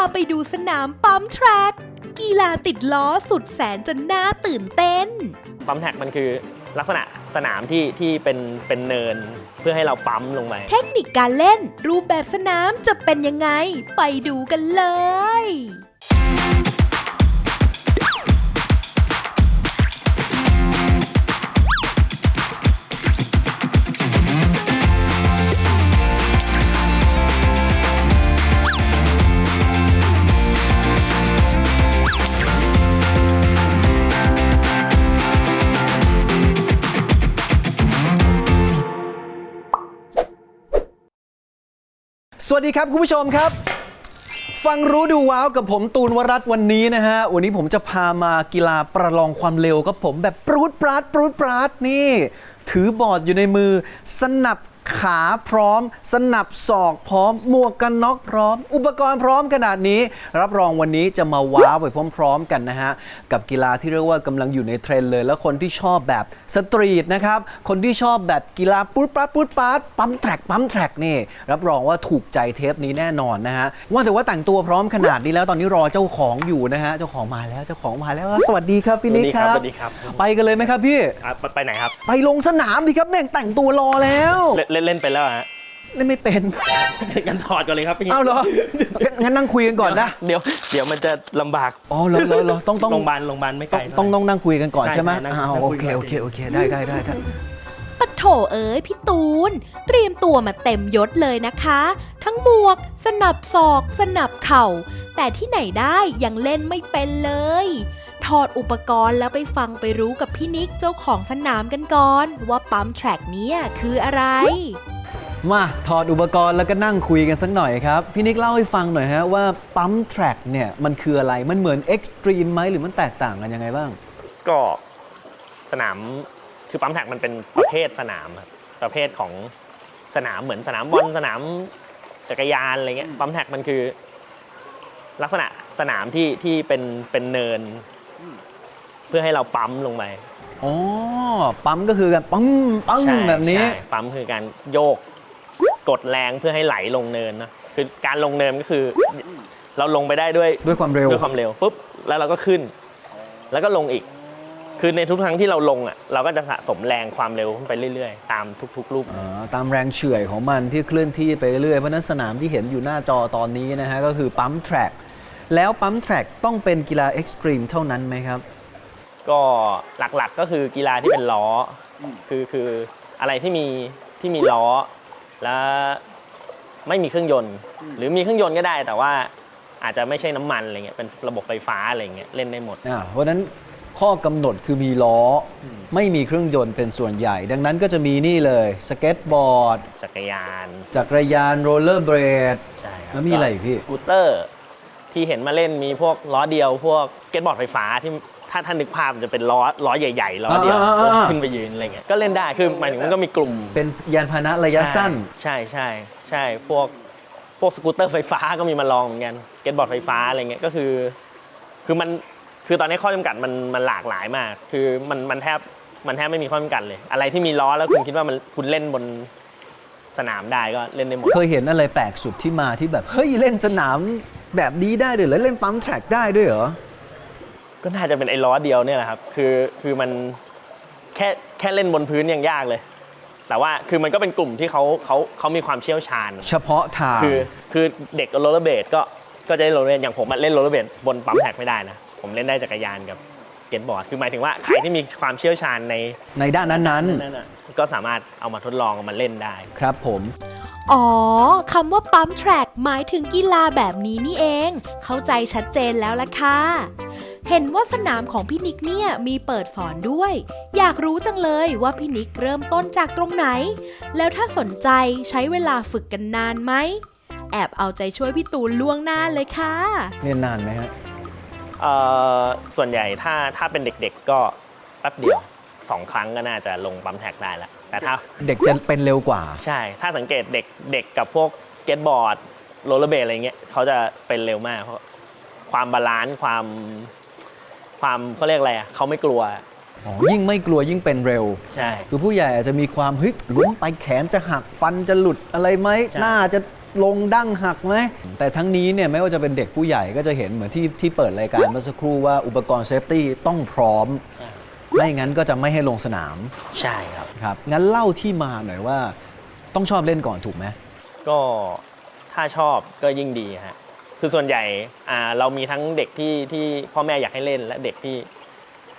าไปดูสนามปั๊มแทร็กกีฬาติดล้อสุดแสนจะน่าตื่นเต้น ปั๊มแท็กมันคือลักษณะสนามที่ที่เป็นเป็นเนินเพื่อให้เราปั๊มลงไป เทคนิคการเล่นรูปแบบสนามจะเป็นยังไง ไปดูกันเลย สวัสดีครับคุณผู้ชมครับ ฟังรู้ดูว้าวกับผมตูนวรัตน์วันนี้นะฮะ วันนี้ผมจะพามากีฬาประลองความเร็วกับผมแบบปรูดปราดปรูดปราดนี่ ถือบอร์ดอยู่ในมือสนับ ขาพร้อม สนับศอกพร้อม หมวกกันน็อกพร้อม อุปกรณ์พร้อมขนาดนี้ รับรองวันนี้จะมาว้าวไปพร้อม ๆ กันนะฮะ กับกีฬาที่เรียกว่ากำลังอยู่ในเทรนด์เลย แล้วคนที่ชอบแบบสตรีทนะครับ คนที่ชอบแบบกีฬาปุ๊ดปาดปุ๊ดปาดปั๊มแทร็กปั๊มแทร็กนี่รับรองว่าถูกใจเทปนี้แน่นอนนะฮะว่าแต่ว่าแต่งตัวพร้อมขนาดนี้แล้วตอนนี้รอเจ้าของอยู่นะฮะเจ้าของมาแล้วเจ้าของมาแล้วสวัสดีครับพี่นิกครับสวัสดีครับ ไปกันเลยไหมครับพี่อะไปไปไหนครับ ไปลงสนามดิครับเนี่ยแต่งตัวรอแล้วเล่นเล่นเล่นไปแล้วฮะเล่นไม่เป็น กันถอดก่อนเลยครับพี่เอ้าเหรอ งั้นงั้นนั่งคุยกันก่อนนะ เดี๋ยวเดี๋ยวมันจะลำบากอ๋อเหรอเหรอเหรอต้องต้องโรงพยาบาลโรงพยาบาลไม่ไกต้ลองต้องต้องนั่งคุยกันก่อนใช่ใช่ไหมใช่นั่งอ้าวนั่งโอคุยเคกันโอเคโอเคได้ได้ได้ได้ ปะโถเอ๋ยพี่ตูน เตรียมตัวมาเต็มยศเลยนะคะ ทั้งหมวก สนับศอก สนับเข่า แต่ที่ไหนได้ยังเล่นไม่เป็นเลย ถอดอุปกรณ์แล้วไปฟังไปรู้กับพี่นิกเจ้าของสนามกันก่อน ว่าปั๊มแทร็กเนี้ยคืออะไร มาถอดอุปกรณ์แล้วก็นั่งคุยกันสักหน่อยครับ พี่นิกเล่าให้ฟังหน่อยฮะว่าปั๊มแทร็กเนี่ยมันคืออะไรมันเหมือนเอ็กซ์ตรีมไหมหรือมันแตกต่างกันยังไงบ้าง ก็สนามคือปั๊มแท็กมันเป็นประเภทสนามครับประเภทของสนามเหมือนสนามบอลสนามจักรยานอะไรเงี้ยปั๊มแท็กมันคือ ลักษณะสนามที่ที่เป็นเป็นเนิน เพื่อให้เราปั๊มลงไปอ๋อปั๊มก็คือการปั๊มปั๊มใช่แบบนี้ใช่ปั๊มคือการโยกกดแรงเพื่อให้ไหลลงเนินนะคือการลงเนินก็คือ เราลงไปได้ด้วยด้วยความเร็วด้วยความเร็วปุ๊บแล้วเราก็ขึ้น แล้วก็ลงอีก คือในทุกครั้งที่เราลงอะเราก็จะสะสมแรงความเร็วขึ้นไปเรื่อยๆ ตามทุกๆรูปอ่าตามแรงเฉื่อยของมันที่เคลื่อนที่ไปเรื่อยเพราะฉะนั้นสนามที่เห็นอยู่หน้าจอตอนนี้นะฮะก็คือปั๊มแทร็ก แล้วปั๊มแทร็กต้องเป็นกีฬาเอ็กซ์ตรีมเท่านั้นไหมครับ ก็หลักๆก็คือกีฬาที่เป็นล้ออคือคืออะไรที่มีที่มีล้อ แล้วไม่มีเครื่องยนต์ หรือมีเครื่องยนต์ก็ได้ แต่ว่าอาจจะไม่ใช่น้ำมันอะไรเงี้ยเป็นระบบไฟฟ้าอะไรเงี้ยเล่นได้หมด อ่าเพราะฉะนั้นข้อกำหนดคือมีล้ออไม่มีเครื่องยนต์เป็นส่วนใหญ่ ดังนั้นก็จะมีนี่เลยสเก็ตบอร์ดจักรยานจักรยานโรลเลอร์เบรด ใช่ครับแล้วมีอะไรอีกพี่ สกูตเตอร์ ที่เห็นมาเล่นมีพวกล้อเดียวพวกสเก็ตบอร์ดไฟฟ้าที่ถ้าท่านนึกภาพมันจะเป็นล้อล้อใหญ่ๆล้อเดียวอ่าอ่าอ่า ขึ้นไปยืนอะไรเงี้ยก็เล่นได้คือหมายถึงมันก็มีกลุ่มเป็นยานพาหนะระยะสั้น ใช่ใช่ใช่พวกพวกสกูตเตอร์ไฟฟ้าก็มีมาลองเหมือนกันสเก็ตบอร์ดไฟฟ้าอะไรเงี้ยก็คือคือมันคือตอนนี้ข้อจำกัดมันมันหลากหลายมาก คือมันมันแทบมันแทบไม่มีข้อจำกัดเลย อะไรที่มีล้อแล้วคุณคิดว่ามันคุณเล่นบนสนามได้ก็เล่นได้หมด เคยเห็นอะไรแปลกสุดที่มาที่แบบ เฮ้ย เล่นสนาม แบบนี้ได้ด้วยเหรอเล่นปั๊มแทร็กได้ด้วยเหรอ ก็น่าจะเป็นไอ้ล้อเดียวเนี่ยแหละครับคือคือมันแค่แค่เล่นบนพื้นยังยากเลย แต่ว่าคือมันก็เป็นกลุ่มที่เขาเขาเขามีความเชี่ยวชาญ เฉพาะทาง คือคือเด็กกับโรลเลอร์เบดก็ก็จะเล่นโรลเลอร์เบดอย่างผมอะเล่นโรลเลอร์เบดบนปั๊มแท็กไม่ได้นะ ผมเล่นได้จักรยานกับสเก็ตบอร์ดคือหมายถึงว่าใครที่มีความเชี่ยวชาญในในด้านนั้นนั่นน่ะก็สามารถเอามาทดลองเอามาเล่นได้ ๆ ครับผม อ๋อ คำว่าปั๊มแทร็กหมายถึงกีฬาแบบนี้นี่เอง เข้าใจชัดเจนแล้วล่ะค่ะ เห็นว่าสนามของพี่นิกเนี่ยมีเปิดสอนด้วย อยากรู้จังเลยว่าพี่นิกเริ่มต้นจากตรงไหน แล้วถ้าสนใจใช้เวลาฝึกกันนานไหม แอบเอาใจช่วยพี่ตูนล่วงหน้าเลยค่ะ เรียนนานไหมฮะเอ่อส่วนใหญ่ถ้าถ้าเป็นเด็กๆก็แป๊บเดียวสองครั้งก็น่าจะลงปั๊มแท็กได้แล้ว แต่ถ้าเด็กจะเป็นเร็วกว่า ใช่ ถ้าสังเกตเด็กเด็กกับพวกสเก็ตบอร์ดโรลเลอร์เบดอะไรเงี้ยเขาจะเป็นเร็วมากเพราะความบาลานซ์ความความเขาเรียกอะไรอะเขาไม่กลัว อ๋อยิ่งไม่กลัวยิ่งเป็นเร็ว ใช่ คือผู้ใหญ่อาจจะมีความเฮ้ยล้มไปแขนจะหักฟันจะหลุดอะไรไหมใช่ หน้าจะลงดั้งหักไหมแต่ทั้งนี้เนี่ยไม่ว่าจะเป็นเด็กผู้ใหญ่ก็จะเห็นเหมือนที่ที่เปิดรายการเมื่อสักครู่ว่าอุปกรณ์เซฟตี้ต้องพร้อม ไม่งั้นก็จะไม่ให้ลงสนามใช่ครับ ครับ งั้นเล่าที่มาหน่อยว่า ต้องชอบเล่นก่อนถูกไหมก็ถ้าชอบก็ยิ่งดีฮะคือส่วนใหญ่อ่าเรามีทั้งเด็กที่ที่พ่อแม่อยากให้เล่นและเด็กที่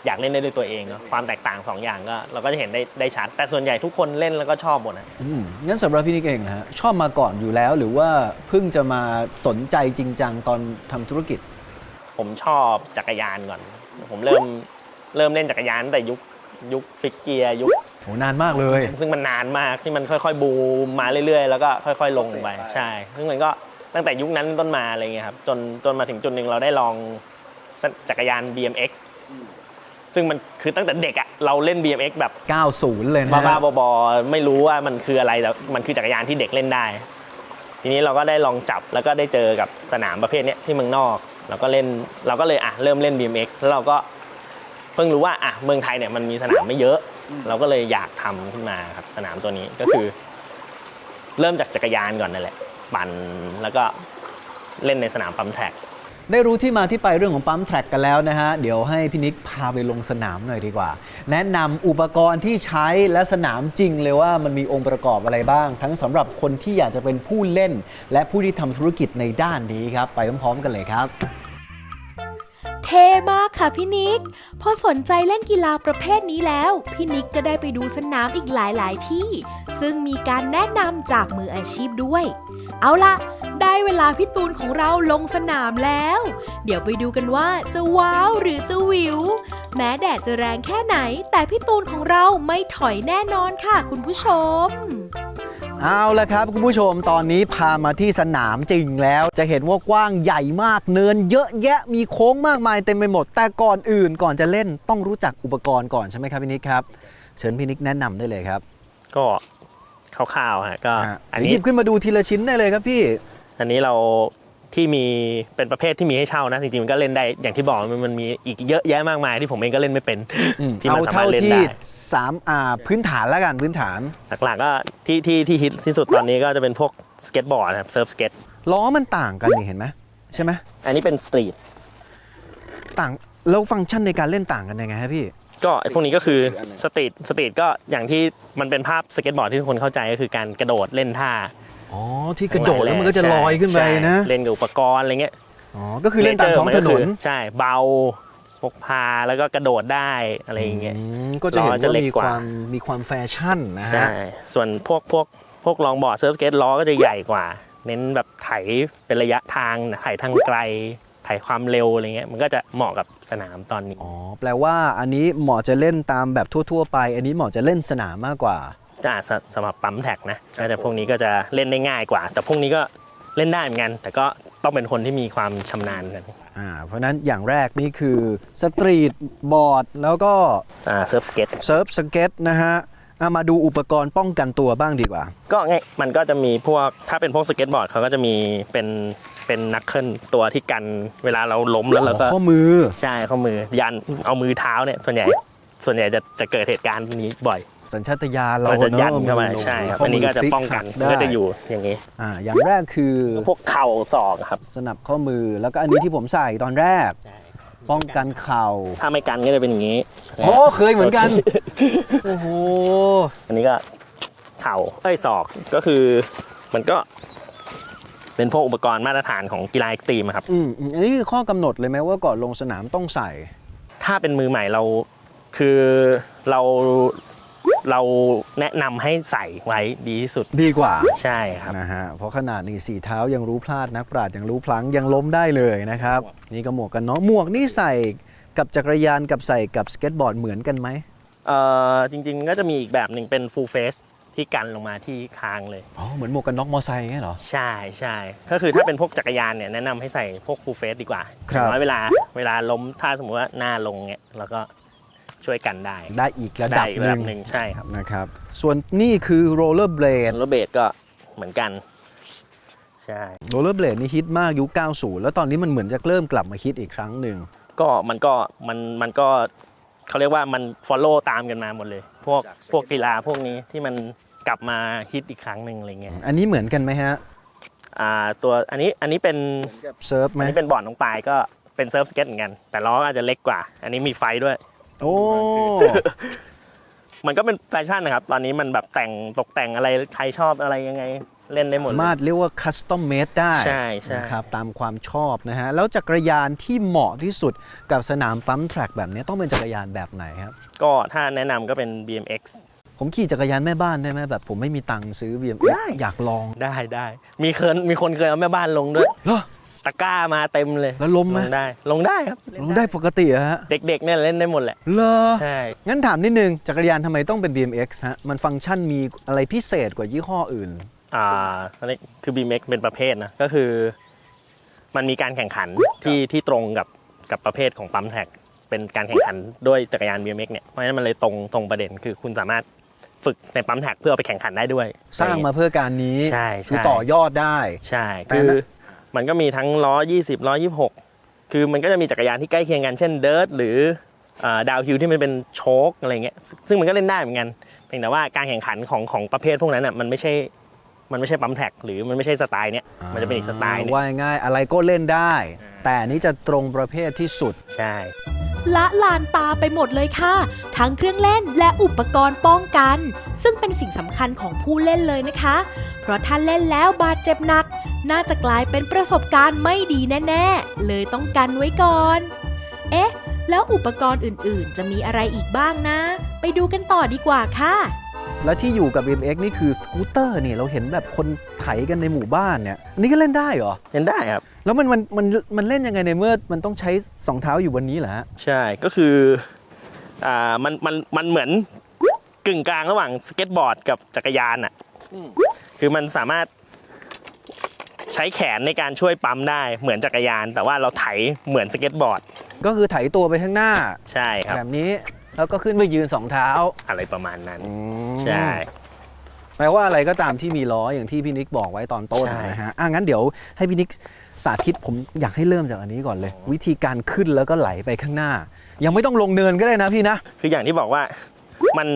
อยากเล่นได้ด้วยตัวเองเนาะความแตกต่างสองอย่างก็เราก็จะเห็นได้ได้ชัด แต่ส่วนใหญ่ทุกคนเล่นแล้วก็ชอบหมดนะอืมงั้นสำหรับพี่นิกเองนะฮะชอบมาก่อนอยู่แล้วหรือว่าเพิ่งจะมาสนใจจริงจังตอนทำธุรกิจ ผมชอบจักรยานก่อน ผมเริ่ม เริ่มเล่นจักรยานตั้งแต่ยุคยุคฟิกเกียร์ยุคโหนานมากเลย ซึ่งมันนานมากที่มันค่อยๆ บูมมาเรื่อยๆ แล้วก็ค่อย ๆ ลงไปใช่ ซึ่งมันก็ตั้งแต่ยุคนั้นต้นมาอะไรเงี้ยครับจนจนมาถึงจุดหนึ่งเราได้ลองจักรยาน BMX ซึ่งมันคือตั้งแต่เด็กอะเราเล่น BMX แบบ 90 เลยนะบ้าฮะๆบอๆไม่รู้ว่ามันคืออะไรแต่มันคือจักรยานที่เด็กเล่นได้ ทีนี้เราก็ได้ลองจับแล้วก็ได้เจอกับสนามประเภทเนี้ยที่เมืองนอก เราก็เล่นเราก็เลยอะเริ่มเล่น BMX แล้วเราก็เพิ่งรู้ว่าอะเมืองไทยเนี่ยมันมีสนามไม่เยอะ เราก็เลยอยากทำขึ้นมาครับสนามตัวนี้ก็คือ เริ่มจากจักรยานก่อนนั่นแหละปั่นแล้วก็เล่นในสนามปั๊มแท็กได้รู้ที่มาที่ไปเรื่องของปั๊มแทร็กกันแล้วนะฮะ เดี๋ยวให้พี่นิกพาไปลงสนามหน่อยดีกว่า แนะนำอุปกรณ์ที่ใช้และสนามจริงเลยว่ามันมีองค์ประกอบอะไรบ้าง ทั้งสำหรับคนที่อยากจะเป็นผู้เล่น และผู้ที่ทำธุรกิจในด้านนี้ครับ ไปพร้อมๆกันเลยครับ เท่มากค่ะพี่นิก พอสนใจเล่นกีฬาประเภทนี้แล้ว พี่นิกก็ได้ไปดูสนามอีกหลาย ๆ ที่ ซึ่งมีการแนะนำจากมืออาชีพด้วย เอาล่ะ ได้เวลาพี่ตูนของเราลงสนามแล้ว เดี๋ยวไปดูกันว่าจะว้าวหรือจะวิว แม้แดดจะแรงแค่ไหน แต่พี่ตูนของเราไม่ถอยแน่นอนค่ะคุณผู้ชม เอาละครับคุณผู้ชมตอนนี้พามาที่สนามจริงแล้ว จะเห็นว่ากว้างใหญ่มากเนิน เยอะแยะมีโค้งมากมายเต็มไปหมด แต่ก่อนอื่นก่อนจะเล่นต้องรู้จักอุปกรณ์ก่อนใช่ไหมครับพี่นิกครับ เชิญพี่นิกแนะนำได้เลยครับก็คร่าวๆฮะก็อะอันหนี้ยิบขึ้นมาดูทีละชิ้นได้เลยครับพี่ อันนี้เรา ที่มีเป็นประเภทที่มีให้เช่านะจริงๆมันก็เล่นได้อย่างที่บอกมันมันมีอีกเยอะแยะมากมายที่ผมเองก็เล่นไม่เป็นที่เอามันสามาเท่ารถเล่นที่ได้สามอ่าพื้นฐานแล้วกันพื้นฐานหลักๆก็ที่ที่ที่ฮิตที่สุดตอนนี้ก็จะเป็นพวกสเก็ตบอร์ดครับเซิร์ฟสเก็ตล้อมันต่างกันนี่เห็นไหมใช่ไหมอันนี้เป็นสตรีทต่างแล้วฟังก์ชันในการเล่นต่างกันยังไงครับพี่ก็ไอ้พวกนี้ก็คือสตรีทสตรีทก็อย่างที่มันเป็นภาพสเก็ตบอร์ดที่ทุกคนเข้าใจก็คือการกระโดดเล่นท่า อ๋อที่กระโดดแล้วมันก็จะลอยขึ้นไปใช่นะ เล่นกับอุปกรณ์อะไรเงี้ยอ๋อก็คือเล่นตามท้องถนนใช่เบาพกพาแล้วก็กระโดดได้อะไรอย่างเงี้ยอืมก็จะเห็นล้อจะว่าเล็กมีกคว่าวามมีความแฟชั่นนะใช่ฮะส่วนพวกพวกพวกลองบอร์ดเซิร์ฟสเก็ตล้อก็จะใหญ่กว่า เน้นแบบไถเป็นระยะทางไถทางไกลไถความเร็วอะไรเงี้ยมันก็จะเหมาะกับสนามตอนนี้อ๋อแปลว่าอันนี้เหมาะจะเล่นตามแบบทั่ว ๆ ไป อันนี้เหมาะจะเล่นสนามมากกว่า จะสสำหรับปั๊มแท็กนะก็แต่พวกนี้ก็จะเล่นได้ง่ายกว่า แต่พวกนี้ก็เล่นได้เหมือนกัน แต่ก็ต้องเป็นคนที่มีความชำนาญกันอ่าเพราะฉะนั้นอย่างแรกนี่คือสตรีทบอร์ดแล้วก็อ่าเซิร์ฟสเก็ตเซิร์ฟสเก็ตนะฮะเอามาดูอุปกรณ์ป้องกันตัวบ้างดีกว่า ก็ไงมันก็จะมีพวกถ้าเป็นพวกสเก็ตบอร์ดเขาก็จะมีเป็นเป็นนักเคิลตัวที่กันเวลาเราล้มแล้วเราก็ข้อมือใช่ข้อมือยันเอามือเท้าเนี่ยส่วนใหญ่ส่วนใหญ่จะจะเกิดเหตุการณ์นี้บ่อย สัญชาตญาณเราก็จะยันอะเข้ามามือลงใช่ครับข้อันนี้ก็จะพลิป้องกันหัได้ก็จะอยู่อย่างนี้อ่าอย่างแรกคือพวกเข่าศอกครับสนับข้อมือแล้วก็อันนี้ที่ผมใส่ตอนแรก ป้องกันเข่าถ้าไม่กันก็จะเป็นอย่างนี้โอ้เคยเหมือนกันโอ้โหอันนี้ก็เข่าเอ้ยศอกก็คือมันก็เป็นพวกอุปกรณ์มาตรฐานของกีฬาเอ็กซ์ตรีมอะครับอืมอืมอันนี้คือข้อกำหนดเลยไหมว่าก่อนลงสนามต้องใส่ ถ้าเป็นมือใหม่เราคือเรา เราแนะนำให้ใส่ไว้ดีที่สุดดีกว่า ใช่ครับ นะฮะเพราะขนาดนี้สี่เท้ายังรู้พลาดนักปราชญ์ยังรู้พลั้งยังล้มได้เลยนะครับ นี่ก็หมวกกันน็อกหมวกนี่ใส่กับจักรยานกับใส่กับสเก็ตบอร์ดเหมือนกันไหมเอ่อจริงๆก็จะมีอีกแบบหนึ่งเป็น full face ที่กันลงมาที่คางเลย อ๋อเหมือนหมวกกันน็อกมอไซค์ไงเหรอ ใช่ใช่ก็คือถ้าเป็นพวกจักรยานเนี่ยแนะนำให้ใส่พวก full face ดีกว่าครับ อย่างน้อยเวลาเวลาล้มถ้าสมมติว่าหน้าลงเนี่ยเราก็ ช่วยกันได้ได้อีกระได้ดับอีกหระดันึ่บงหนึ่งใช่ครับนะครับ ส่วนนี่คือโรลเลอร์เบลด รถเบสก็เหมือนกันใช่ โรลเลอร์เบลดนี่ฮิตมากยุค 90 แล้วตอนนี้มันเหมือนจะเริ่มกลับมาฮิตอีกครั้งหนึ่ง ก็มันก็มันมันก็เขาเรียกว่ามัน follow ตามกันมาหมดเลย พวกพวกกีฬาพวกนี้ที่มันกลับมาฮิตอีกครั้งหนึ่งอะไรเงี้ยอันนี้เหมือนกันไหมฮะ อ่าตัวอันนี้อันนี้เป็นเซิร์ฟไหมอันนี้เป็นบอร์ดน้องปลายก็เป็นเซิร์ฟสเก็ตเหมือนกัน แต่ล้ออาจจะเล็กกว่า อันนี้มีไฟด้วย โอ้ มันก็เป็นแฟชั่นนะครับ ตอนนี้มันแบบแต่งตกแต่งอะไรใครชอบอะไรยังไงเล่นได้หมด สาเลยมารถเรียกว่าคัสตอมเมดได้ใช่ใช่ นะครับตามความชอบนะฮะ แล้วจักรยานที่เหมาะที่สุดกับสนามปั๊มแทร็กแบบนี้ต้องเป็นจักรยานแบบไหนครับ ก็ถ้าแนะนำก็เป็น BMX ผมขี่จักรยานแม่บ้านได้ไหมแบบผมไม่มีตังค์ซื้อ BMX อยากลองได้ได้ มีเคยมีคนเคยเอาแม่บ้านลงด้วย เหรอตะกร้ามาเต็มเลยแล้วล้มไหมลงได้ ลงได้ครับลงได้ปกติเหรอฮะเด็กๆเนี่ยเล่นได้หมดแหละเหรอใช่งั้นถามนิดนึงจักรยานทำไมต้องเป็น BMX ฮะมันฟังก์ชันมีอะไรพิเศษกว่ายี่ห้ออื่น อ่าอันนี้คือ BMX เป็นประเภทนะก็คือ มันมีการแข่งขันที่ที่ตรงกับกับประเภทของปั๊มแท็กเป็นการแข่งขันด้วยจักรยาน BMX เนี่ยเพราะฉะนั้นมันเลยตรงตรงประเด็นคือคุณสามารถฝึกในปั๊มแท็กเพื่อเอาไปแข่งขันได้ด้วย สร้างมาเพื่อการนี้ใช่ใช่ คือต่อยอดได้ ใช่ แต่คือนะ มันก็มีทั้งล้อ 20ล้อ26 คือมันก็จะมีจักรยานที่ใกล้เคียงกันเช่นเดิร์ทหรือดาวฮิลที่มันเป็นโชคอะไรเงี้ยซึ่งมันก็เล่นได้เหมือนกันเพียงแต่ว่าการแข่งขันของของประเภทพวกนั้นอะมันไม่ใช่มันไม่ใช่ปั๊มแท็กหรือมันไม่ใช่สไตล์เนี้ยมันจะเป็นอีกสไตล์หนึงว่าง่ายๆอะไรก็เล่นได้ แต่อันนี้จะตรงประเภทที่สุดใช่ ละลานตาไปหมดเลยค่ะ ทั้งเครื่องเล่นและอุปกรณ์ป้องกัน ซึ่งเป็นสิ่งสำคัญของผู้เล่นเลยนะคะ เพราะถ้าเล่นแล้วบาดเจ็บหนัก น่าจะกลายเป็นประสบการณ์ไม่ดีแน่ๆ เลยต้องกันไว้ก่อน เอ๊ะ แล้วอุปกรณ์อื่นๆ จะมีอะไรอีกบ้างนะ ไปดูกันต่อดีกว่าค่ะ แล้วที่อยู่กับ BMX นี่คือสกูตเตอร์นี่เราเห็นแบบคนไถกันในหมู่บ้านเนี่ยอันนี้ก็เล่นได้เหรอ เล่นได้ครับ แล้วมันมันมันมันเล่นยังไงในเมื่อมันต้องใช้สองเท้าอยู่บนนี้เหรอฮะใช่ก็คืออ่ามันมันมันเหมือนกึ่งกลางระหว่างสเก็ตบอร์ดกับจักรยานอะคือมันสามารถใช้แขนในการช่วยปั๊มได้เหมือนจักรยาน แต่ว่าเราไถเหมือนสเก็ตบอร์ด ก็คือไถตัวไปข้างหน้าใช่ครับ แบบนี้ แล้วก็ขึ้นไปยืนสองเท้าอะไรประมาณนั้น ใช่แปลว่าอะไรก็ตามที่มีล้ออย่างที่พี่นิกบอกไว้ตอนต้นใช่ นะฮะอะงั้นเดี๋ยวให้พี่นิกสาธิตผมอยากให้เริ่มจากอันนี้ก่อนเลย วิธีการขึ้นแล้วก็ไหลไปข้างหน้า ยังไม่ต้องลงเนินก็ได้นะพี่นะ คืออย่างที่บอกว่ามัน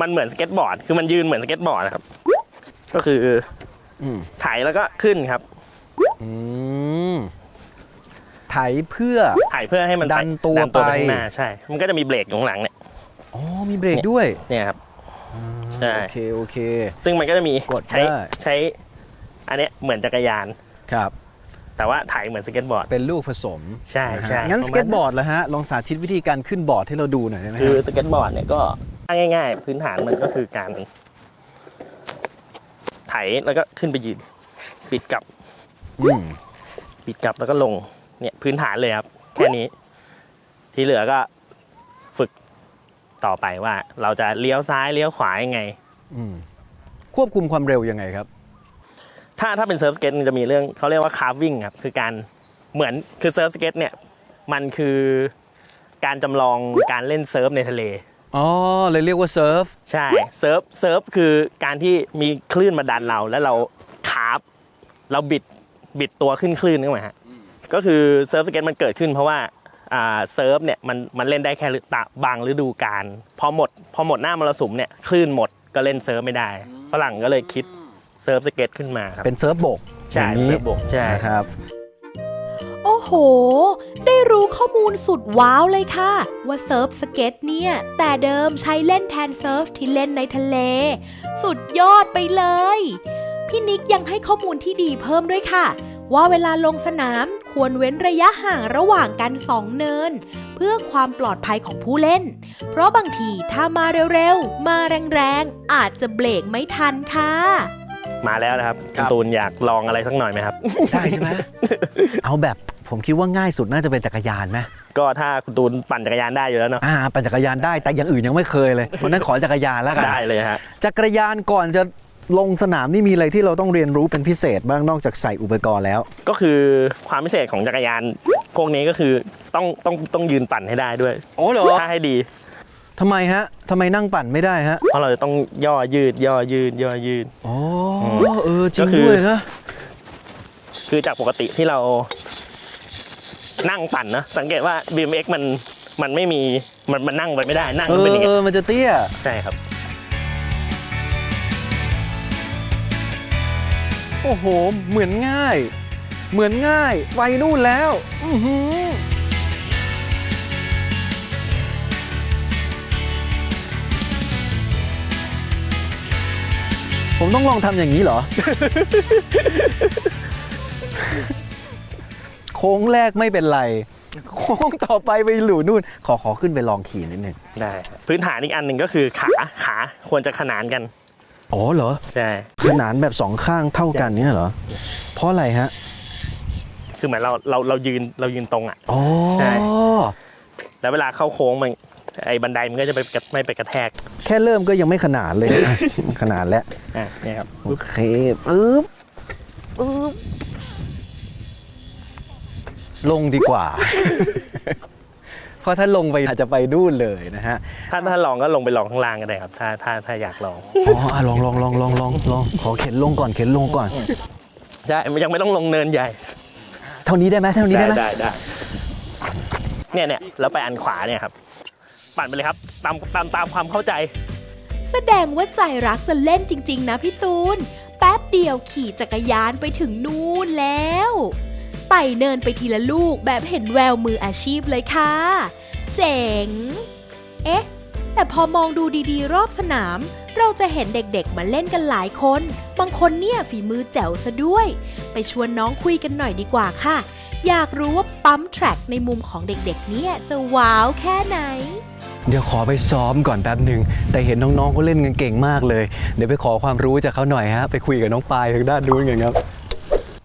มันเหมือนสเก็ตบอร์ด คือมันยืนเหมือนสเก็ตบอร์ดนะครับ ก็คืออืมไถแล้วก็ขึ้นครับ อืม ไถเพื่อไถเพื่อให้มันดันตัวดันตัวไปไป ข้างหน้าใช่ มันก็จะมีเบรกอยู่ข้างหลังเนี่ยอ๋อมีเบรกด้วยเนี่ยครับ ใช่ โอเคโอเค ซึ่งมันก็จะมีกดใช้ได้ ใช้ อันเนี้ยเหมือนจักรยาน ครับ แต่ว่าไถเหมือนสเก็ตบอร์ด เป็นลูกผสมใช่นะฮะใช่งั้นประสมาณเก็ตบอร์ดแล้วฮะลองสาธิตวิธีการขึ้นบอร์ดให้เราดูหน่อยได้ไหมคือฮะสเก็ตบอร์ดเนี่ยก็ง่ายๆ พื้นฐานมันก็คือการไถแล้วก็ขึ้นไปยืน ปิดกลับอืมปิดกลับแล้วก็ลง เนี่ยพื้นฐานเลยครับ แค่นี้ ที่เหลือก็ฝึกต่อไปว่า เราจะเลี้ยวซ้ายเลี้ยวขวายังไง อืมควบคุมความเร็วยังไงครับ ถ้าถ้าเป็นเซิร์ฟสเก็ตมันจะมีเรื่องเขาเรียกว่าคาร์วิ่งครับคือการเหมือนคือเซิร์ฟสเก็ตเนี่ย มันคือการจำลองการเล่นเซิร์ฟในทะเล อ๋อเลยเรียกว่าเซิร์ฟ ใช่เซิร์ฟเซิร์ฟคือการที่มีคลื่นมาดันเราแล้วเราคาร์ฟเราบิดบิดตัวขึ้นคลื่นนึกไหมฮะ ก็คือเซิร์ฟสเก็ตมันเกิดขึ้นเพราะว่าอ่าเซิร์ฟเนี่ยมันมันเล่นได้แค่ฤตะบางฤดูกาลพอหมด พอหมดหน้ามรสุมเนี่ยคลื่นหมดก็เล่นเซิร์ฟไม่ได้ฝรั่งก็เลยคิดเซิร์ฟสเก็ตขึ้นมาครับเป็นเซิร์ฟบกใช่อย่างนี้เซิร์ฟบกใช่นะครับ โอ้โห ได้รู้ข้อมูลสุดว้าวเลยค่ะ ว่าเซิร์ฟสเก็ตเนี่ย แต่เดิมใช้เล่นแทนเซิร์ฟที่เล่นในทะเล สุดยอดไปเลย พี่นิกยังให้ข้อมูลที่ดีเพิ่มด้วยค่ะ ว่าเวลาลงสนามควรเว้นระยะห่างระหว่างกันสองเนิน เพื่อความปลอดภัยของผู้เล่น เพราะบางทีถ้ามาเร็วๆ มาแรงๆ อาจจะเบรกไม่ทันค่ะมาแล้วนะครับครัคุณบตูนอยากลองอะไรสักหน่อยไหมครับ ได้ใช่ไหมเอาแบบผมคิดว่าง่ายสุดน่าจะเป็นจักรยานไหมก็ถ้าคุณตูนปั่นจักรยานได้อยู่แล้วเนาะอ่าปั่นจักรยานได้แต่อย่างอื่นยังไม่เคยเลยวันนั้นขอจักรยานแล้วกันได้เลยฮะจักรยานก่อนจะ ลงสนามนี่มีอะไรที่เราต้องเรียนรู้เป็นพิเศษบ้างนอกจากใส่อุปกรณ์แล้ว ก็คือความพิเศษของจักรยานพวกนี้ก็คือต้องต้องต้องยืนปั่นให้ได้ด้วยโอ้เหรอถ้าให้ดีทำไมฮะทำไมนั่งปั่นไม่ได้ฮะเพราะเราจะต้องย่อยืดย่อยืดย่อยืดอ๋อมเออจริก็งคือด้วยนะคือจากปกติที่เรานั่งปั่นนะสังเกตว่า BMX มันมันไม่มีมันมันนั่งไปไม่ได้นั่งเอมันเป็นออย่างเอเงี้ยอมันจะเตี้ยใช่ครับ อ้โอ้โห เหมือนง่าย เหมือนง่ายไปนู่นแล้ว อือหือผมต้องลองทำอย่างนี้เหรอ โค้งแรกไม่เป็นไร โค้งต่อไปไปหลูนู่น ขอขอขึ้นไปลองขี่นิดนึง ได้ พื้นฐานอีกอันหนึ่งก็คือขา ขาควรจะขนานกัน อ๋อเหรอ ใช่ ขนานแบบสองข้างเท่ากันเนี่ยเหรอ เพราะอะไรฮะ คือเหมือนเราเราเรายืนเรายืนตรงอะอ๋อใช่ แล้วเวลาเข้าโค้งมันไอ้บันไดมันก็จะไปกระไม่ไปกระแทก แค่เริ่มก็ยังไม่ขนานเลยอะขนานแล้วอะเนี่ยครับโอเคปึ๊บลงดีกว่า เพราะถ้าลงไปอาจจะไปนู่นเลยนะฮะถ้าถ้าลองก็ลงไปลองข้างล่างก็ได้ครับ ถ้าถ้าถ้าอยากลอง อ๋ออะลองลองลองลองลองลองขอเข็นลงก่อนเข็นลงก่อน ใช่มันยังไม่ต้องลงเนินใหญ่ เท่านี้ได้ไหมเท่านี้ได้ไหมได้ได้เนี่ยเนี่ยแล้วไปอันขวาเนี่ยครับ ปั่นไปเลยครับ ตามตามตามความเข้าใจ แสดงว่าใจรักจะเล่นจริง ๆ นะพี่ตูน แป๊บเดียวขี่จักรยานไปถึงนู่นแล้ว ไต่เนินไปทีละลูกแบบเห็นแววมืออาชีพเลยค่ะ เจ๋ง เอ๊ะ แต่พอมองดูดีๆ รอบสนาม เราจะเห็นเด็กๆ มาเล่นกันหลายคน บางคนเนี่ยฝีมือแจ๋วซะด้วย ไปชวนน้องคุยกันหน่อยดีกว่าค่ะ อยากรู้ว่าปั๊มแทร็กในมุมของเด็กๆ เนี่ยจะว้าวแค่ไหนเดี๋ยวขอไปซ้อมก่อนแป๊บหนึ่ง แต่เห็นน้องๆเขาเล่นกันเก่งมากเลย เดี๋ยวไปขอความรู้จากเขาหน่อยฮะ ไปคุยกับน้องปายทางด้านนู้นกันครับ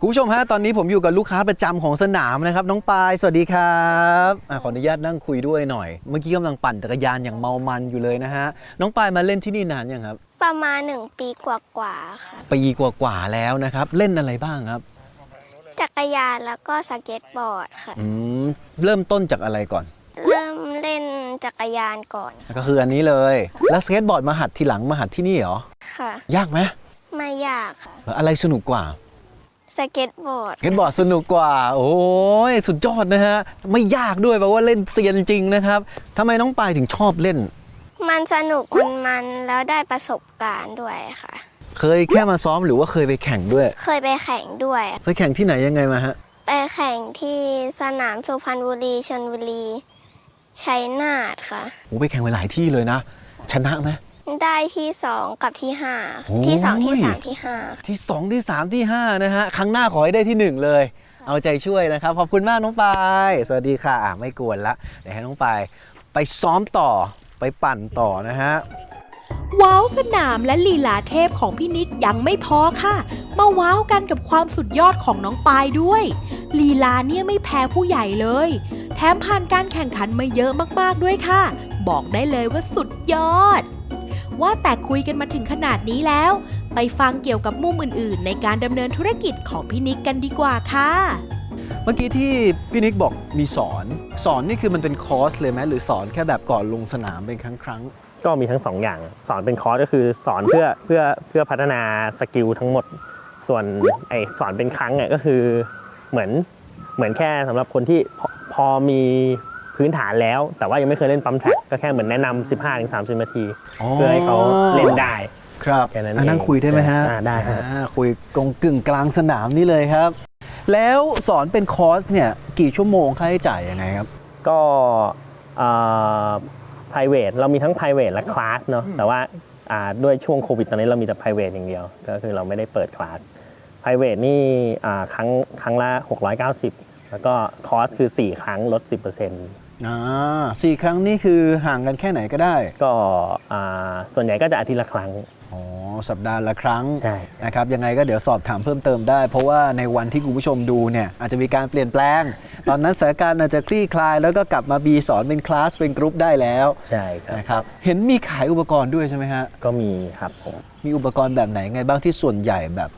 คุณผู้ชมฮะตอนนี้ผมอยู่กับลูกค้าประจำของสนามนะครับ น้องปายสวัสดีครับอะขออนุญาตนั่งคุยด้วยหน่อย เมื่อกี้กำลังปั่นจักรยานอย่างเมามันอยู่เลยนะฮะน้องปายมาเล่นที่นี่นานยังครับ ประมาณหนึ่งปีกว่าๆค่ะปีกว่าๆแล้วนะครับ เล่นอะไรบ้างครับ จักรยานแล้วก็สเก็ตบอร์ดค่ะอืมเริ่มต้นจากอะไรก่อน เริ่มเล่นจักรยานก่อน ก็คืออันนี้เลย แล้วสเก็ตบอร์ดมาหัดทีหลังมาหัดที่นี่เหรอค่ะ ยากไหมไม่ยากค่ะแล้วอะไรสนุกกว่า สเก็ตบอร์ดสเก็ตบอร์ดสนุกกว่า โอ้ยสุดยอดนะฮะ ไม่ยากด้วยแปลว่าเล่นเซียนจริงนะครับทำไมน้องปายถึงชอบเล่น มันสนุกมันมันแล้วได้ประสบการณ์ด้วยค่ะ เคยแค่มาซ้อมหรือว่าเคยไปแข่งด้วย เคยไปแข่งด้วยไปแข่งที่ไหนยังไงมาฮะไปแข่งที่สนามสุพรรณบุรีชนบุรีชัยนาทค่ะโอ้ไปแข่งไปหลายที่เลยนะ ชนะไหม ได้ที่สองกับที่ห้าโอ้ย ที่สองที่สามที่ห้าที่ 2 ที่ 3 ที่ 5 นะฮะ ครั้งหน้าขอให้ได้ที่ 1 เลย เอาใจช่วยนะครับ ขอบคุณมากน้องปาย สวัสดีค่ะอะไม่กวนละเดี๋ยวให้น้องปายไปซ้อมต่อไปปั่นต่อนะฮะ ว้าวสนามและลีลาเทพของพี่นิกยังไม่พอค่ะ มาว้าวกันกับความสุดยอดของน้องปายด้วย ลีลาเนี่ยไม่แพ้ผู้ใหญ่เลย แถมผ่านการแข่งขันมาเยอะมากๆด้วยค่ะ บอกได้เลยว่าสุดยอด ว่าแต่คุยกันมาถึงขนาดนี้แล้ว ไปฟังเกี่ยวกับมุมอื่นๆ ในการดำเนินธุรกิจของพี่นิกกันดีกว่าค่ะ เมื่อกี้ที่พี่นิกบอกมีสอน สอนนี่คือมันเป็นคอร์สเลยไหมหรือสอนแค่แบบก่อนลงสนามเป็นครั้งครั้งก็มีทั้งสองอย่าง สอนเป็นคอร์สก็คือสอนเพื่อเพื่อเพื่อพัฒนาสกิลทั้งหมด ส่วนไอสอนเป็นครั้งเนี่ยก็คือเหมือนเหมือนแค่สำหรับคนที่พอพอมี พื้นฐานแล้ว แต่ว่ายังไม่เคยเล่นปั๊มแท็กก็แค่เหมือนแนะนำ15-30 นาที เพื่อให้เขาเล่นได้ครับแค่นั้นอะนั่งเองคุยได้ไหมฮะอ่าได้ฮะอ่าคุยตรงกึ่งกลางสนามนี่เลยครับ แล้วสอนเป็นคอร์สเนี่ยกี่ชั่วโมงค่าใช้จ่ายยังไงครับ ก็เอ่อ private เรามีทั้ง private และ class เนอะแต่ว่าอ่าด้วยช่วงโควิดตอนนี้เรามีแต่ private อย่างเดียว ก็คือเราไม่ได้เปิด class private นี่อ่าครั้งครั้งละ 690 แล้วก็คอร์สคือ 4 ครั้งลด 10% อ่าสี่ครั้งนี่คือห่างกันแค่ไหนก็ได้ ก็อ่าส่วนใหญ่ก็จะอาทิตย์ละครั้ง อ๋อ สัปดาห์ละครั้งใช่ นะครับยังไงก็เดี๋ยวสอบถามเพิ่มเติมได้ เพราะว่าในวันที่คุณผู้ชมดูเนี่ยอาจจะมีการเปลี่ยนแปลง ตอนนั้นสถานการณ์อาจจะคลี่คลาย แล้วก็กลับมาบีสอนเป็นคลาสเป็นกรุ๊ปได้แล้วใช่ครับ นะครับเห็นมีขายอุปกรณ์ด้วยใช่ไหมฮะก็มีครับผม มีอุปกรณ์แบบไหนไงบ้างที่ส่วนใหญ่แบบ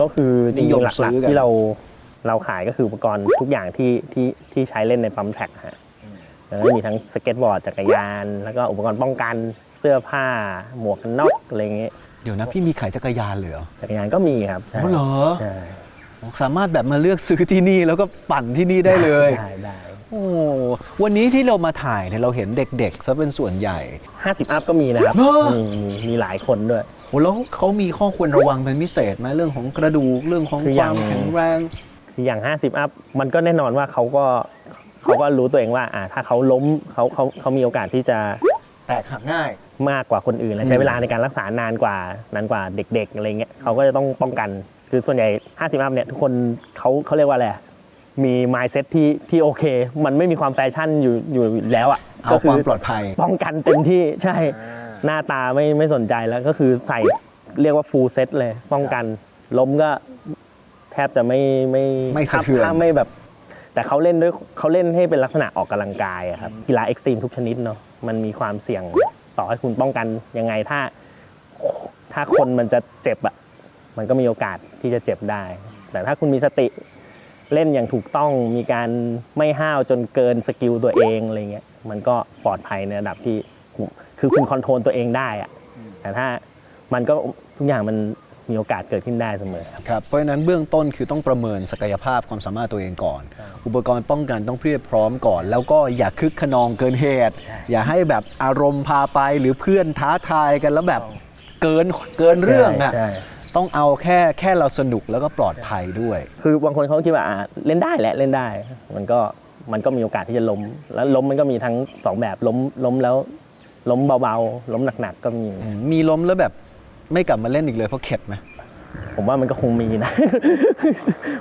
ก็คือจนิริยมงๆหลัซื้กอกัน ๆที่เราเราขายก็คืออุปกรณ์ทุกอย่างที่ที่ที่ใช้เล่นในปั๊มแท็กฮะแล้วก็ มีทั้งสเก็ตบอร์ดจักรยาน แล้วก็อุปกรณ์ป้องกันเสื้อผ้า หมวกกันน็อกอะไรเงี้ยเดี๋ยวนะพี่มีขายจักรยานเลยเหรอจักรยานก็มีครับใช่อ๋อเหรอใช่สามารถแบบมาเลือกซื้อที่นี่แล้วก็ปั่นที่นี่ได้เลย ได้ได้โอ้วันนี้ที่เรามาถ่ายเนี่ยเราเห็นเด็กๆซะเป็นส่วนใหญ่ห้าสิบอัพก็มีนะครับเหรอ มีมีมีหลายคนด้วยโหโหแล้วเขามีข้อควรระวังเป็นพิเศษไหมเรื่องของกระดูกเรื่องของคือคอวาย่างมแข็งแรง คืออย่าง 50 อัพ มันก็แน่นอนว่าเขาก็ เขาก็รู้ตัวเองว่าอ่าถ้าเขาล้มเขาเขาเขามีโอกาสที่จะแตกหักง่าย มากกว่าคนอื่นและใช้เวลาในการรักษานานกว่านานกว่าเด็กๆอะไรเงี้ยเขาก็จะต้องป้องกัน คือส่วนใหญ่ 50 อัพเนี่ยทุกคนเขาเขาเรียกว่าอะไรอะมี mindset ที่ที่โอเค มันไม่มีความแฟชั่นอยู่อยู่แล้วอะเอาก็ความปลอดภัย ป้องกันเต็มที่ใช่ หน้าตาไม่ไม่สนใจแล้วก็คือใส่เรียกว่า full set เลย ป้องกันล้มก็แทบจะไม่ไม่ไม่สะเทือน ถ้าไม่แบบ แต่เขาเล่นด้วยเขาเล่นให้เป็นลักษณะออกกำลังกายอะครับกีฬาเอ็กซ์ตรีมทุกชนิดเนาะมันมีความเสี่ยงต่อให้คุณป้องกันยังไงถ้า ถ้าคนมันจะเจ็บอะมันก็มีโอกาสที่จะเจ็บได้ แต่ถ้าคุณมีสติเล่นอย่างถูกต้องมีการไม่ห้าวจนเกินสกิลตัวเองอะไรเงี้ยมันก็ปลอดภัยในระดับที่คือคุณคอนโทรลตัวเองได้อะแต่ถ้ามันก็ทุกอย่างมัน มีโอกาสเกิดขึ้นได้เสมอครับครับเพราะฉะนั้นเบื้องต้นคือต้องประเมินศักยภาพความสามารถตัวเองก่อน อุปกรณ์ป้องกันต้องเพียบพร้อมก่อน แล้วก็อย่าคึกขนองเกินเหตุ อย่าให้แบบอารมณ์พาไปหรือเพื่อนท้าทายกันแล้วแบบเกินเกินเรื่องอะใช่ต้องเอาแค่แค่เราสนุกแล้วก็ปลอดภัยด้วย คือบางคนเขาคิดว่าอะเล่นได้แหละเล่นได้ มันก็มันก็มีโอกาสที่จะล้ม แล้วล้มมันก็มีทั้งสองแบบล้มล้มแล้วล้มเบาๆ ล้มหนักๆก็มี มีล้มแล้วแบบ ไม่กลับมาเล่นอีกเลยเพราะเข็ดไหม ผมว่ามันก็คงมีนะ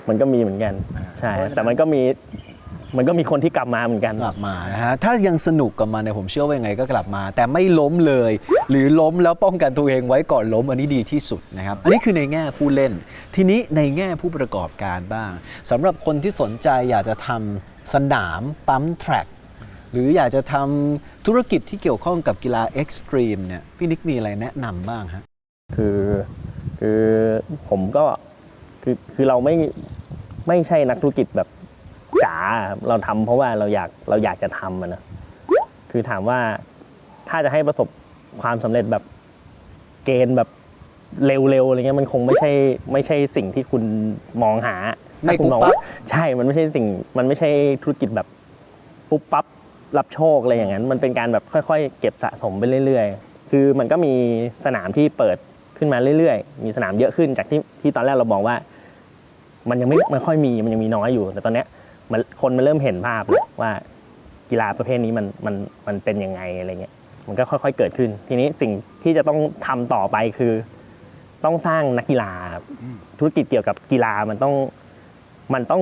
มันก็มีเหมือนกัน ใช่ แต่มันก็มี มันก็มีคนที่กลับมาเหมือนกัน กลับมานะฮะ ถ้ายังสนุกกับมันเนี่ยผมเชื่อว่ายังไงก็กลับมา แต่ไม่ล้มเลย หรือล้มแล้วป้องกันตัวเองไว้ก่อนล้มอันนี้ดีที่สุดนะครับ อันนี้คือในแง่ผู้เล่น ทีนี้ในแง่ผู้ประกอบการบ้าง สำหรับคนที่สนใจอยากจะทำสนามปั๊มแทร็กหรืออยากจะทำธุรกิจที่เกี่ยวข้องกับกีฬาเอ็กซ์ตรีมเนี่ยพี่นิกมีอะไรแนะนำบ้างฮะ คือคือผมก็คือคือเราไม่ไม่ใช่นักธุรกิจแบบจ๋าครับเราทำเพราะว่าเราอยากเราอยากจะทำอะนะคือถามว่าถ้าจะให้ประสบความสำเร็จแบบเกณฑ์แบบเร็วๆอะไรเงี้ยมันคงไม่ใช่ไม่ใช่สิ่งที่คุณมองหาไม่ถ้าคุณมองปุ๊บปั๊ว่าบ ใช่มันไม่ใช่สิ่งมันไม่ใช่ธุรกิจแบบปุ๊บปั๊บรับโชคอะไรอย่างนั้น มันเป็นการแบบค่อย ๆ เก็บสะสมไปเรื่อย ๆ คือมันก็มีสนามที่เปิด ขึ้นมาเรื่อยๆ มีสนามเยอะขึ้นจากที่ที่ตอนแรกเราบอกว่า มันยังไม่ไม่ค่อยมีมันยังมีน้อยอยู่ แต่ตอนเนี้ยมันคนมันเริ่มเห็นภาพแล้วว่ากีฬาประเภทนี้มันมันมันเป็นยังไงอะไรเงี้ยมันก็ค่อย ๆ เกิดขึ้น ทีนี้สิ่งที่จะต้องทำต่อไปคือ ต้องสร้างนักกีฬาครับธุรกิจเกี่ยวกับกีฬามันต้องมันต้อง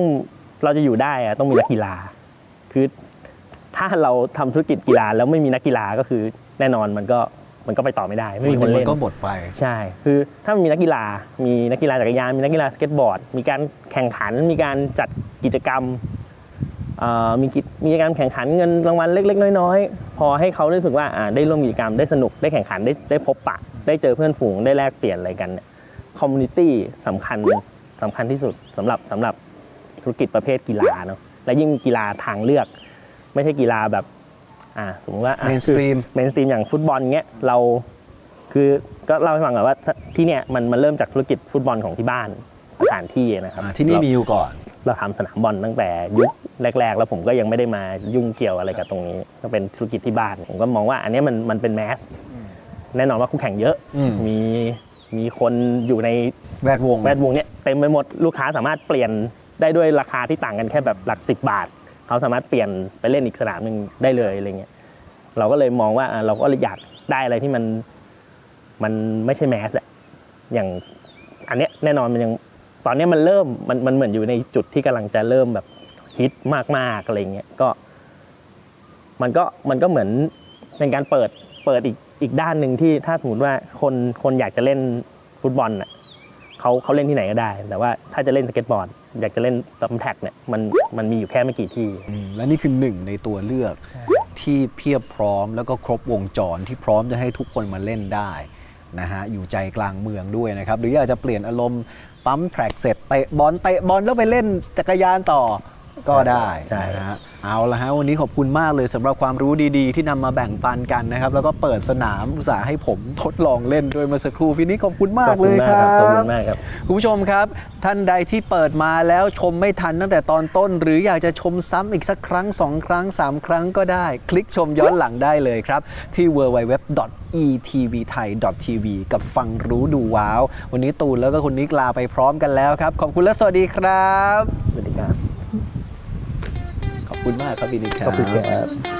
เราจะอยู่ได้อะต้องมีนักกีฬา คือถ้าเราทำธุรกิจกีฬาแล้วไม่มีนักกีฬาก็คือแน่นอนมันก็ มันก็ไปต่อไม่ได้ ไม่มีคนมัเล่นก็หมดไป ใช่ คือถ้ามันมีนักกีฬา มีนักกีฬาจักรยาน มีนักกีฬาสเก็ตบอร์ด มีการแข่งขัน มีการจัดกิจกรรมเอ่อมีกิจมีการแข่งขันเงินรางวัลเล็ก ๆ น้อยๆ พอให้เขารู้สึกว่าอ่าได้ร่วมกิจกรรมได้สนุกได้แข่งขันได้ได้พบปะ ได้เจอเพื่อนฝูงได้แลกเปลี่ยนอะไรกันเนี่ยคอมมูนิตี้สำคัญสำคัญที่สุดสำหรับสำหรับธุรกิจประเภทกีฬาเนาะและยิ่งกีฬาทางเลือก ไม่ใช่กีฬาแบบ อ่าสมมติว่าอะ Mainstream เมนสตรีมอย่างฟุตบอลเงี้ยเราคือก็เล่าให้ฟังก่อนว่าที่เนี่ยมันมันเริ่มจากธุรกิจฟุตบอลของที่บ้านสถานที่นะครับอ่าที่นี่มีอยู่ก่อน เราทำสนามบอลตั้งแต่ยุคแรก ๆ แล้วผมก็ยังไม่ได้มายุ่งเกี่ยวอะไรกับตรงนี้ ก็เป็นธุรกิจที่บ้าน ผมก็มองว่าอันเนี้ยมันมันเป็นแมสแน่นอนว่าคู่แข่งเยอะอืมมีมีคนอยู่ในแวดวงแวดวงเนี้ยเต็มไปหมดลูกค้าสามารถเปลี่ยนได้ด้วยราคาที่ต่างกันแค่แบบหลักสิบบาท เขาสามารถเปลี่ยนไปเล่นอีกสนามหนึ่งได้เลยอะไรเงี้ยเราก็เลยมองว่าเราก็อยากได้อะไรที่มันมันไม่ใช่แมสอะอย่างอันเนี้ยแน่นอนมันยังตอนเนี้ยมันเริ่มมันมันเหมือนอยู่ในจุดที่กำลังจะเริ่มแบบฮิตมากๆอะไรเงี้ยก็มันก็มันก็เหมือนเป็นการเปิดเปิดอีกอีกด้านหนึ่งที่ถ้าสมมติว่าคนคนอยากจะเล่นฟุตบอลน่ะ เขาเขาเล่นที่ไหนก็ได้ แต่ว่าถ้าจะเล่นสเก็ตบอร์ด อยากจะเล่นตัมแท็กเนี่ยมันมันมีอยู่แค่ไม่กี่ที่ อืมและนี่คือหนึ่งในตัวเลือกที่เพียบพร้อมแล้วก็ครบวงจรที่พร้อมจะให้ทุกคนมาเล่นได้นะฮะอยู่ใจกลางเมืองด้วยนะครับ หรืออยากจะเปลี่ยนอารมณ์ปั๊มแทร็กเสร็จเตะบอลเตะบอลแล้วไปเล่นจักรยานต่อก็ได้ใช่ นะฮะ เอาละฮะวันนี้ขอบคุณมากเลยสำหรับความรู้ดีๆ ที่นำมาแบ่งปันกันนะครับ แล้วก็เปิดสนามอุตสาห์ให้ผมทดลองเล่นด้วยมาสักครู่พี่นี้ขอบคุณมากเลยครับขอบคุณมากครับคุณผู้ชมครับ ท่านใดที่เปิดมาแล้วชมไม่ทันตั้งแต่ตอนต้น หรืออยากจะชมซ้ำอีกสักครั้ง 2 ครั้ง 3 ครั้งก็ได้ คลิกชมย้อนหลังได้เลยครับ ที่ www.etvthai.tv กับฟังรู้ดูว้าว วันนี้ตูนแล้วก็คุณนิกลาไปพร้อมกันแล้วครับขอบคุณและสวัสดีครับสวัสดีครับ คุณมากครับพี่นิคขอบคุณครับ